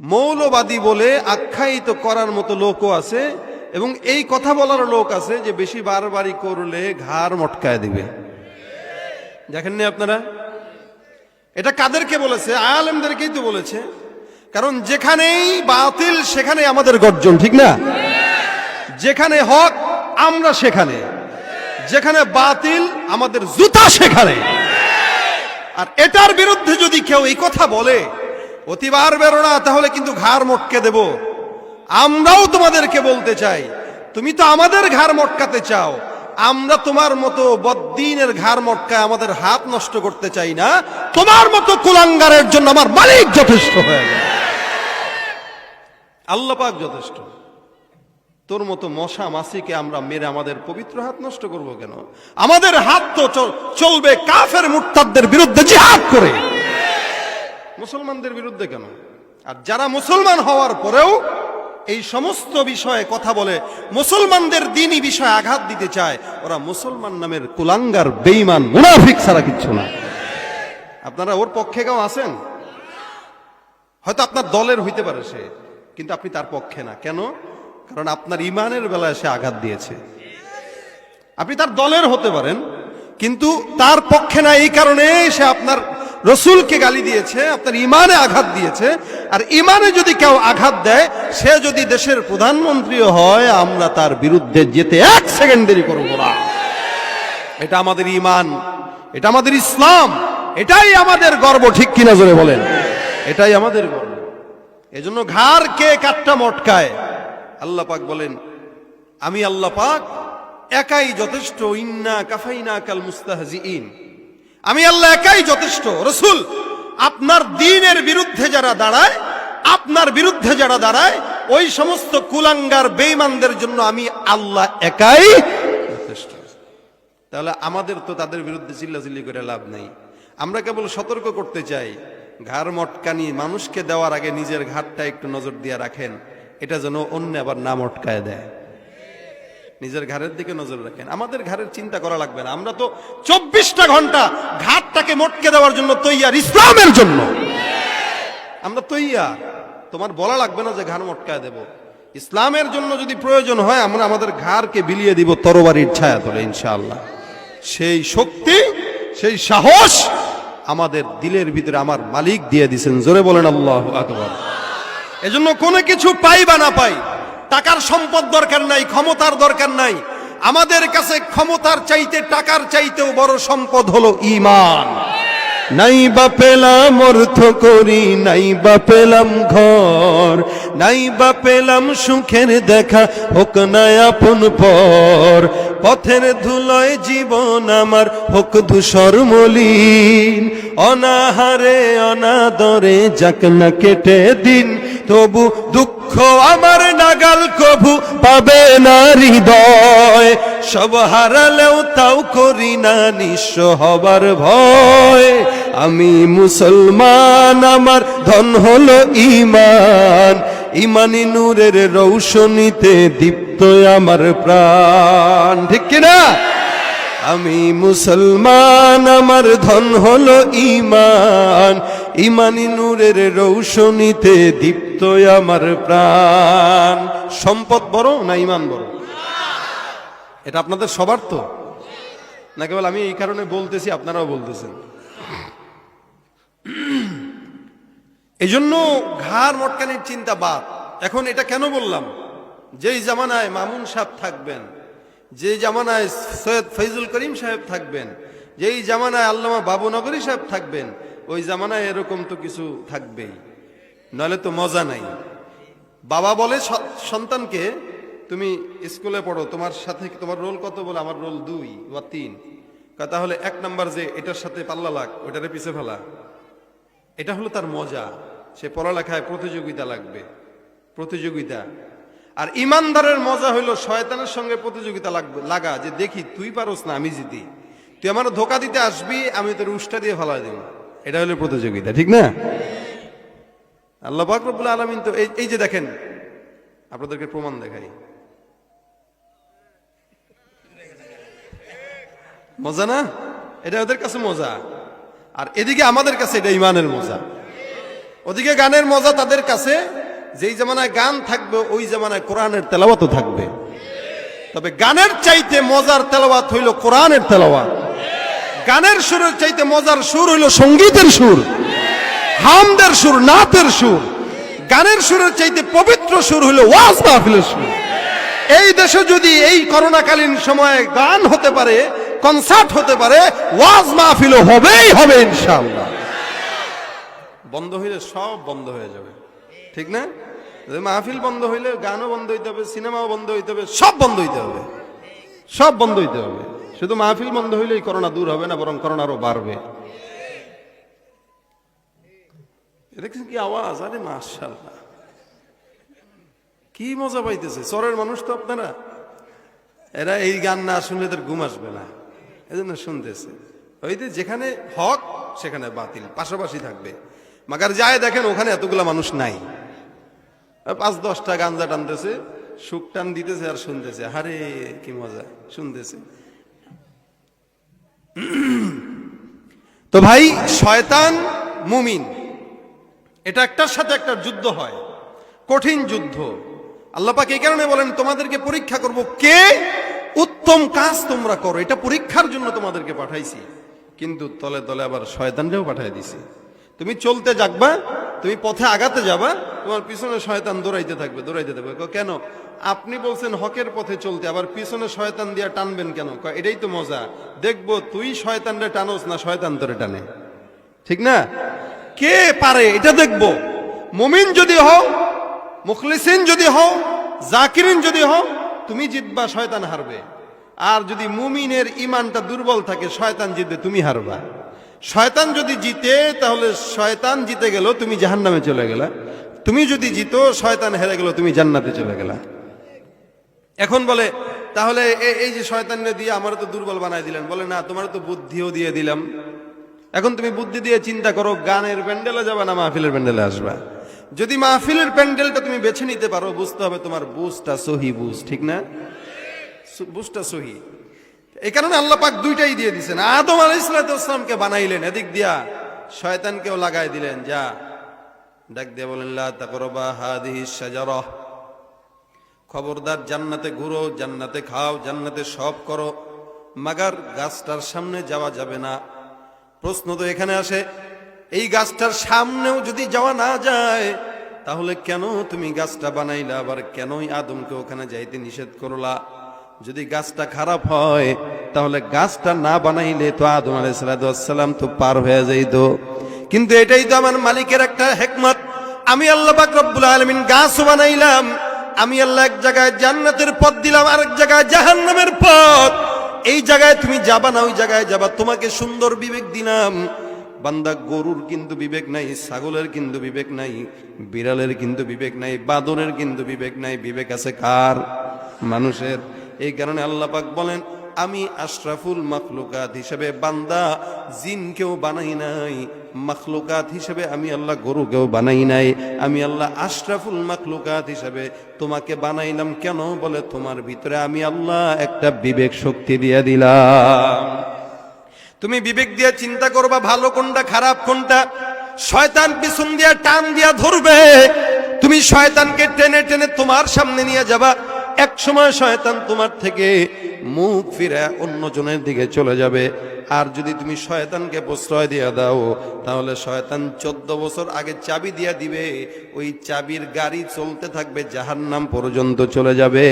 মৌলবাদী বলে আখ্যায়িত করার মতো লোকও আছে এবং এই কথা বলার লোক আছে যে বেশি বারবারই করলে ঘাড় মটকায় দিবে। দেখেননি আপনারা? এটা কাদেরকে বলেছে? আলেমদেরকেই তো বলেছে। কারণ যেখানেই বাতিল সেখানে আমাদের গর্জন, ঠিক না? যেখানে হক, আমরা সেখানে। যেখানে বাতিল, আমাদের জুতা সেখানে। আর এটার বিরুদ্ধে যদি কেউ এই কথা বলে অতিবার বেরো না, তাহলে কিন্তু ঘাড় মটকে দেব। আমরাও তোমাদেরকে বলতে চাই, তুমি তো আমাদের ঘাড় মটকাতে চাও। আমরা তোমার মতো বদ্দিনের ঘাড় মটকায় আমাদের হাত নষ্ট করতে চাই না। তোমার মতো কুলাঙ্গারের জন্য আমার মালিক যথেষ্ট হয়ে যায় আল্লাহ পাক যথেষ্ট। তোর মতো মশা মাসিকে আমরা মেরে আমাদের পবিত্র হাত নষ্ট করব কেন? আমাদের হাত তো চল- চলবে কাফের মুরতাদদের বিরুদ্ধে জিহাদ করে। মুসলমানদের বিরুদ্ধে কেন? আর যারা মুসলমান হওয়ার পরেও এই সমস্ত বিষয়ে কথা বলে, মুসলমানদের দিনই বিষয়ে আঘাত দিতে চায়, ওরা মুসলমান নামের কুলাঙ্গার বেইমান মুনাফিক ছাড়া কিচ্ছু না। আপনারা ওর পক্ষে কেউ আছেন? হয়তো আপনার দলের হইতে পারে সে, কিন্তু আপনি তার পক্ষে না। কেন? কারণ আপনার ইমানের বেলায় সে আঘাত দিয়েছে। আপনি তার দলের হতে পারেন, কিন্তু তার পক্ষে না, এই কারণে সে আপনার রসুলকে গালি দিয়েছে, আপনার ইমানে আঘাত দিয়েছে, আর ইমানে যদি কেউ আঘাত দেয়, সে যদি দেশের প্রধানমন্ত্রীও হয়, আমরা তার বিরুদ্ধে যেতে এক সেকেন্ড দেরি করব না। এটা আমাদের ইমান এটা আমাদের ইসলাম, এটাই আমাদের গর্ব, ঠিক কিনা জোরে বলেন? এটাই আমাদের গর্ব। এজন্য ঘাড় কে কাটটা মটকায়? আল্লাহ পাক বলেন, আমি আল্লাহ পাক একাই যথেষ্ট, ইন্না কাফাইনা কাল মুস্তাহজিইন। আমি আল্লাহ একাই যথেষ্ট, রসুল। আপনার দিনের বিরুদ্ধে যারা দাঁড়ায়, আপনার বিরুদ্ধে যারা দাঁড়ায়, ওই সমস্ত কুলাঙ্গার, বেঈমানদের জন্য আমি আল্লাহ একাই যথেষ্ট। তাহলে আমাদের তো তাদের বিরুদ্ধে চিল্লাচিল্লি করে লাভ নাই। আমরা কেবল সতর্ক করতে চাই, ঘাড় মটকানি মানুষকে দেওয়ার আগে নিজের ঘাটটা একটু নজর দিয়ে রাখেন, এটা যেন অন্য আবার না মটকায় দেয়। নিজের ঘাড়ের দিকে নজর রাখেন। আমাদের ঘাড়ের চিন্তা করা লাগবে না। আমরা তো চব্বিশটা ঘণ্টা ঘাটটাকে মটকে দেওয়ার জন্য তৈয়ার ইসলামের জন্য। আমরা তৈয়ার। তোমার বলা লাগবে না যে ঘাড় মটকায় দেব। ইসলামের জন্য যদি প্রয়োজন হয়, আমরা আমাদের ঘাড়কে বিলিয়ে দিব তরবারির ছায়া তোলে, ইনশাআল্লাহ। সেই শক্তি, সেই সাহস আমাদের দিলের ভিতরে আমার মালিক দিয়ে দিছেন জোরে বলেন, আল্লাহ আকবর। এজন্য কোনো কিছু পাই বা না পাই টাকার সম্পদ দরকার নাই, ক্ষমতার দরকার নাই। আমাদের কাছে ক্ষমতার চাইতে, টাকার চাইতেও বড় সম্পদ হলো ইমান নাই বা পেলাম অর্থ করি, নাই বা পেলাম ঘর, নাই বা পেলাম সুখের দেখা, হোক না আপন পর। পথের ধুলয় জীবন আমার, হোক ধূসর মলিন। অনাহারে, অনাদরে যাক না কেটে দিন তবু দুঃখ আমার নাগাল কভু পাবে না হৃদয়। সব হারালেও তাও করি না নিঃস্ব হবার ভয়। আমি মুসলমান, আমার ধন হলো ইমান ইমানি নূরের রৌশনীতে দীপ্ত আমার প্রাণ। ঠিক কিনা? আমি মুসলমান, আমার ধন হলো ইমান ইমানি নূরের রৌশনীতে দীপ্ত আমার প্রাণ। সম্পদ বড় না ইমান বড়? এটা আপনাদের সবার তো? না কেবল আমি এই কারণে বলতেছি, আপনারাও বলতেছেন। এই জন্য ঘাড় মটকানির চিন্তা বাদ। এখন এটা কেন বললাম? যেই জামানায় মামুন সাহেব থাকবেন যে জামানায় সৈয়দ ফৈজুল করিম সাহেব থাকবেন, যেই জামানায় আল্লামা বাবু নগরী সাহেব থাকবেন, ওই জামানায় এরকম তো কিছু থাকবেই। নলে তো মজা নাই। বাবা বলে সন্তানকে, তুমি স্কুলে পড়ো, তোমার সাথে তোমার রোল কত? বলে, আমার রোল দুই বা তিন। তাহলে এক নাম্বার যে এটার সাথে পাল্লা লাগ, ওইটারে পিছে ফেলা। এটা হলো তার মজা। সে পড়ালেখায় প্রতিযোগিতা লাগবে। প্রতিযোগিতা। আর ইমানদারের মজা হইল শয়তানের সঙ্গে প্রতিযোগিতা লাগবে, লাগা, যে দেখি, তুই পারোস না, আমি জিতি। তুই আমার ধোকা দিতে আসবি, আমি তোর উষ্টা দিয়ে ফেলাই দেব। এটা হলো প্রতিযোগিতা, ঠিক না? আল্লাহ পাক রব্বুল আলামিন তো এই যে দেখেন, আপনাদেরকে প্রমাণ দেখাই। মজা না? এটা ওদের কাছে মজা। আর এদিকে আমাদের কাছে এটা ইমানের মজা। ওদিকে গানের মজা তাদের কাছে, যেই জামানায় গান থাকবে, ওই জামানায় কোরআনের তেলাওয়াতও থাকবে। তবে গানের চাইতে মজার তেলাওয়াত হইল কোরআনের তেলাওয়াত। গানের সুরের চাইতে মজার সুর হইল সঙ্গীতের সুর। হামদের সুর, নাতের সুর, গানের সুরের চাইতে পবিত্র সুর হইল ওয়াজ মাহফিলের সুর। এই দেশে যদি এই করোনাকালীন সময়ে গান হতে পারে, কনসার্ট হতে পারে, ওয়াজ মাহফিল হবেই হবে ইনশাআল্লাহ। বন্ধ হইলে সব বন্ধ হয়ে যাবে। ঠিক না? মাহফিল বন্ধ হইলে গানও বন্ধ হইতে হবে, সিনেমাও বন্ধ হইতে হবে, সব বন্ধ হইতে হবে। সব বন্ধ হইতে হবে। শুধু মাহফিল বন্ধ হইলেই করোনা দূর হবে না, বরং করোনা আরও বাড়বে। দেখছেন কি আওয়াজ? আরে মাশাল্লাহ কি মজা পাইতেছে? চরের মানুষ তো আপনারা। এরা এই গান না শুনলে তার ঘুম আসবে না। এজন্য শুনতেছে। ওই যেখানে হক, সেখানে বাতিল। পাশাপাশি থাকবে। মাগার যায় দেখেন, ওখানে এতগুলা মানুষ নাই। পাঁচ দশটা গাঞ্জা টানতেছে, সুখ টান দিতেছে আর শুনতেছে। হারে কি মজা। শুনতেছে। তো ভাই, শয়তান মুমিন। এটা একটার সাথে একটা যুদ্ধ হয়। কঠিন যুদ্ধ। আল্লাপাক এই কারণে বলেন, তোমাদেরকে পরীক্ষা করব কে? উত্তম কাজ তোমরা করো। এটা পরীক্ষার জন্য তোমাদেরকে পাঠাইছি। কিন্তু তলে তলে আবার শয়তানকেও পাঠাই দিছি। তুমি চলতে যাকবা, তুমি পথে আগাতে যাবা, তোমার পিছনে শয়তান দৌড়াইতে থাকবে দৌড়াইতে থাকবে। কেন? আপনি বলছেন হকের পথে চলতে, আবার পিছনে শয়তান দিয়া টানবেন কেন? এটাই তো মজা। দেখব তুই শয়তানরে টানোস না শয়তান তোরে টানে। ঠিক না? কে পারে এটা দেখব। মুমিন যদি হও, মুখলিসিন যদি হও, জাকিরিন যদি হও, তুমি জিতবা, শয়তান হারবে। আর যদি মুমিনের ইমানটা দুর্বল থাকে, শয়তান জিতবে, তুমি হারবা। শয়তান যদি জিতে, তাহলে শয়তান জিতে গেল, তুমি জাহান্নামে চলে গেলা। তুমি যদি জিতো, শয়তান হেরে গেল, তুমি জান্নাতে চলে গেলা। এখন বলে, তাহলে এই যে শয়তানরে দিয়ে আমার তো দুর্বল বানাই দিলেন, বলে, না, তোমার তো বুদ্ধিও দিয়ে দিলাম। এখন তুমি বুদ্ধি দিয়ে চিন্তা করো, গানের প্যান্ডেলে যাবা না মাহফিলের প্যান্ডেলে আসবা? যদি মাহফিলের প্যান্ডেলটা তুমি বেছে নিতে পারো, বুঝতে হবে তোমার বুঝটা সহি বুঝ, ঠিক না? বুঝটা সহি। এই কারণে আল্লাহ পাক দুইটাই দিয়ে দিছেন। আদম আলাইসালামকে বানাইলেন, এদিক দিয়া শয়তানকেও লাগাই দিলেন, যা। ডাক দিয়ে বলেন খবরদার, জান্নাতে ঘুরো, জান্নাতে খাও, জান্নাতে সব করো, মাগার গাছটার সামনে যাওয়া যাবে না। প্রশ্ন তো এখানে আসে, এই গাছটার সামনেও যদি যাওয়া না যায়, তাহলে কেন তুমি গাছটা বানাইলা? আবার কেনই আদমকে ওখানে যাইতে নিষেধ করলা? যদি গাছটা খারাপ হয়, তাহলে গাছটা না বানাইলে তো আদম আলাইসালাম তো পার হয়ে যাইতো। কিন্তু এটাই তো আমার মালিকের একটা হেকমত। আমি আল্লাহ পাক রব্বুল আলমিন গাছ বানাইলাম, আমি আল্লাহ এক জায়গায় জান্নাতের পথ দিলাম, আরেক জায়গায় জাহান্নামের পথ। এই জায়গায় তুমি যাবা না, ওই জায়গায় যাবা। তোমাকে সুন্দর বিবেক দিলাম। বান্দা গরুর কিন্তু বিবেক নাই, ছাগলের কিন্তু বিবেক নাই, বিড়ালের কিন্তু বিবেক নাই, বাদরের কিন্তু বিবেক নাই। বিবেক আছে কার? মানুষের। এই কারণে আল্লাহ পাক বলেন আমি আশরাফুল মখলুকাত হিসেবে বান্দা, জিনকেও বানাই নাই, মখলুকাত হিসেবে আমি আল্লাহ গরুকেও বানাই নাই। আমি আল্লাহ আশরাফুল মখলুকাত হিসেবে তোমাকে বানাইলাম কেন বলে তোমার ভিতরে আমি আল্লাহ একটা বিবেক শক্তি দিয়ে দিলাম। তুমি বিবেক দিয়ে চিন্তা করবা, ভালো কোনটা, খারাপ কোনটা? শয়তান পিছন দিয়া টান দিয়া ধরবে। তুমি শয়তানকে টেনে টেনে তোমার সামনে নিয়ে যাবা। এক সময় শয়তান তোমার থেকে মুখ ফিরে অন্যজনের দিকে চলে যাবে। আর যদি তুমি শয়তানকে প্রশ্রয় দিয়ে দাও, তাহলে শয়তান চোদ্দ বছর আগে চাবি দিয়ে দিবে। ওই চাবির গাড়ি চলতে থাকবে, জাহান্নাম পর্যন্ত চলে যাবে।